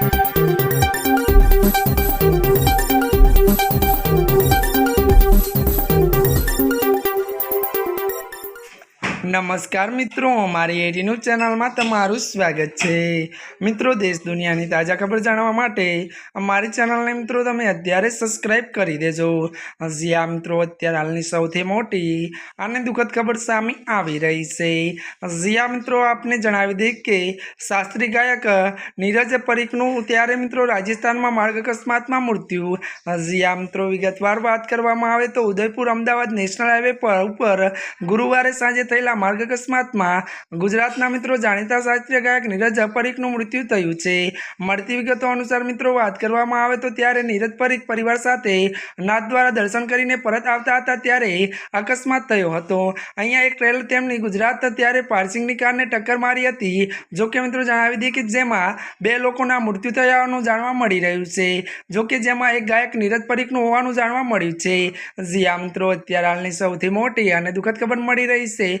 Thank you. નમસ્કાર મિત્રો અમારી એટી ન્યૂઝ ચેનલમાં તમારું સ્વાગત છે. મિત્રો, દેશ દુનિયાની તાજા ખબર જાણવા માટે અમારી ચેનલને મિત્રો તમે અત્યારે સબસ્ક્રાઇબ કરી દેજો. હજી આ મિત્રો, અત્યારે હાલની સૌથી મોટી અને દુઃખદ ખબર સામે આવી રહી છે. હજી આ મિત્રો, આપને જણાવી દઈએ કે શાસ્ત્રી ગાયક નીરજ પરીખનું ત્યારે મિત્રો રાજસ્થાનમાં માર્ગ અકસ્માતમાં મૃત્યુ. હજી આ મિત્રો, વિગતવાર વાત કરવામાં આવે તો ઉદયપુર અમદાવાદ નેશનલ હાઈવે પર, ઉપર ગુરુવારે સાંજે થયેલા માર્ગ અકસ્માતમાં ગુજરાતના મિત્રો જાણીતા શાસ્ત્રીય ગાયક નીરજ પરીખનું મૃત્યુ થયું છે. મળતી વિગતો અનુસાર મિત્રો વાત કરવામાં આવે તો ત્યારે નીરજ પરીખ પરિવાર સાથે નાથ દ્વારા દર્શન કરીને પરત આવતા હતા ત્યારે અકસ્માત થયો હતો. અહીંયા એક ટ્રેલર તેમની ગુજરાત ત્યારે પાર્સિંગની કારને ટક્કર મારી હતી. જો કે મિત્રો જણાવી દઈએ કે જેમાં બે લોકોના મૃત્યુ થયા હોવાનું જાણવા મળી રહ્યું છે. જો કે જેમાં એક ગાયક નીરજ પરીખનું હોવાનું જાણવા મળ્યું છે. જી મિત્રો, અત્યારે હાલની સૌથી મોટી અને દુઃખદ ખબર મળી રહી છે.